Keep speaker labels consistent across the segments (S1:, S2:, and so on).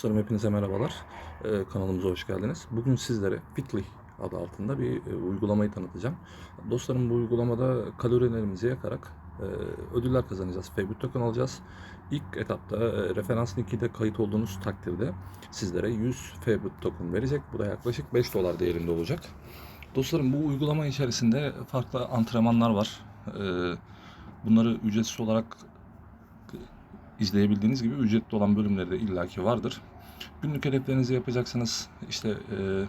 S1: Dostlarım hepinize merhabalar. Ee, kanalımıza hoş geldiniz. Bugün sizlere Fitly adı altında bir e, uygulamayı tanıtacağım. Dostlarım bu uygulamada kalorilerimizi yakarak e, ödüller kazanacağız. Favorite token alacağız. İlk etapta e, referans linkide kayıt olduğunuz takdirde sizlere 100 favorite token verecek. Bu da yaklaşık 5 dolar değerinde olacak. Dostlarım bu uygulama içerisinde farklı antrenmanlar var. Ee, bunları ücretsiz olarak izleyebildiğiniz gibi ücretli olan bölümleri de illaki vardır. Günlük hedeflerinizi yapacaksınız. İşte e,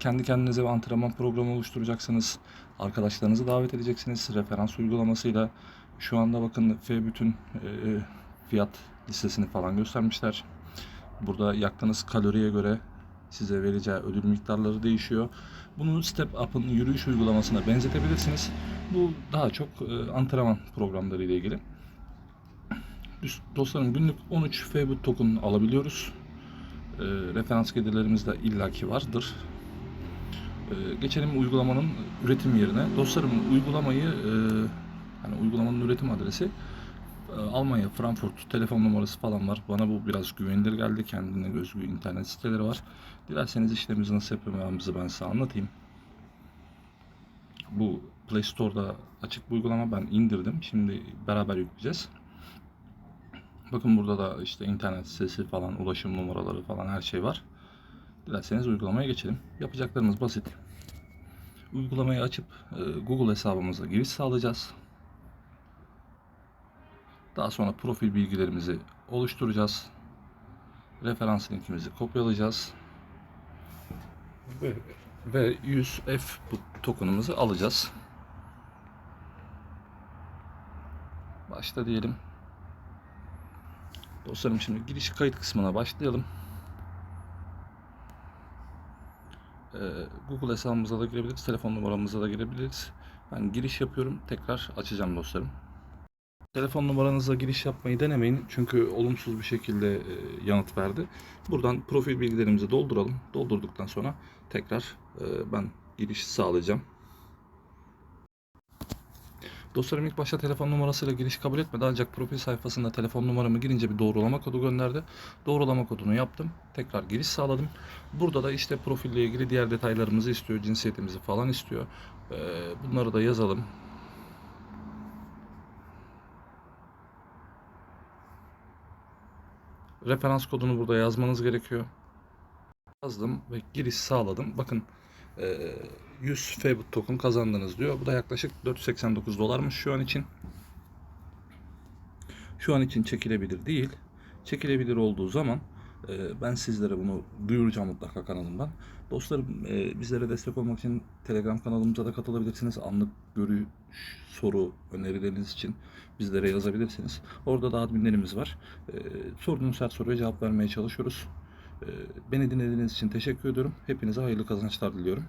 S1: kendi kendinize bir antrenman programı oluşturacaksınız. Arkadaşlarınızı davet edeceksiniz. Referans uygulamasıyla şu anda bakın F-Bütün e, fiyat listesini falan göstermişler. Burada yaktığınız kaloriye göre size vereceği ödül miktarları değişiyor. Bunu Step Up'ın yürüyüş uygulamasına benzetebilirsiniz. Bu daha çok e, antrenman programları ile ilgili. Dostlarım günlük 13 Facebook token alabiliyoruz. E, referans gelirlerimiz de illaki vardır. E, geçelim uygulamanın üretim yerine. Dostlarım uygulamayı e, hani uygulamanın üretim adresi e, Almanya, Frankfurt telefon numarası falan var. Bana bu biraz güvenilir geldi. Kendine özgü internet siteleri var. Dilerseniz işlemimizi nasıl yapacağımızı ben size anlatayım. Bu Play Store'da açık bir uygulama ben indirdim. Şimdi beraber yükleyeceğiz. Bakın burada da işte internet sitesi falan, ulaşım numaraları falan her şey var. Dilerseniz uygulamaya geçelim. Yapacaklarımız basit. Uygulamayı açıp e, Google hesabımıza giriş sağlayacağız. Daha sonra profil bilgilerimizi oluşturacağız. Referans linkimizi kopyalayacağız. Ve, ve 100F bu token'ımızı alacağız. Başla diyelim. Dostlarım şimdi giriş kayıt kısmına başlayalım. Ee, Google hesabımıza da girebiliriz, telefon numaramıza da girebiliriz. Ben giriş yapıyorum, tekrar açacağım dostlarım. Telefon numaranıza giriş yapmayı denemeyin çünkü olumsuz bir şekilde e, yanıt verdi. Buradan profil bilgilerimizi dolduralım. Doldurduktan sonra tekrar e, ben giriş sağlayacağım. Dostlarım ilk başta telefon numarasıyla giriş kabul etmedi ancak profil sayfasında telefon numaramı girince bir doğrulama kodu gönderdi. Doğrulama kodunu yaptım. Tekrar giriş sağladım. Burada da işte profille ilgili diğer detaylarımızı istiyor. Cinsiyetimizi falan istiyor. Ee, bunları da yazalım. Referans kodunu burada yazmanız gerekiyor. Yazdım ve giriş sağladım. Bakın 100 Fabit token kazandınız diyor. Bu da yaklaşık 489 dolarmış şu an için. Şu an için çekilebilir değil. Çekilebilir olduğu zaman e, ben sizlere bunu duyuracağım mutlaka kanalımdan. Dostlarım e, bizlere destek olmak için Telegram kanalımıza da katılabilirsiniz. Anlık görüş, soru, önerileriniz için bizlere yazabilirsiniz. Orada da adminlerimiz var. E, sorduğunuz her soruya cevap vermeye çalışıyoruz. E, beni dinlediğiniz için teşekkür ediyorum. Hepinize hayırlı kazançlar diliyorum.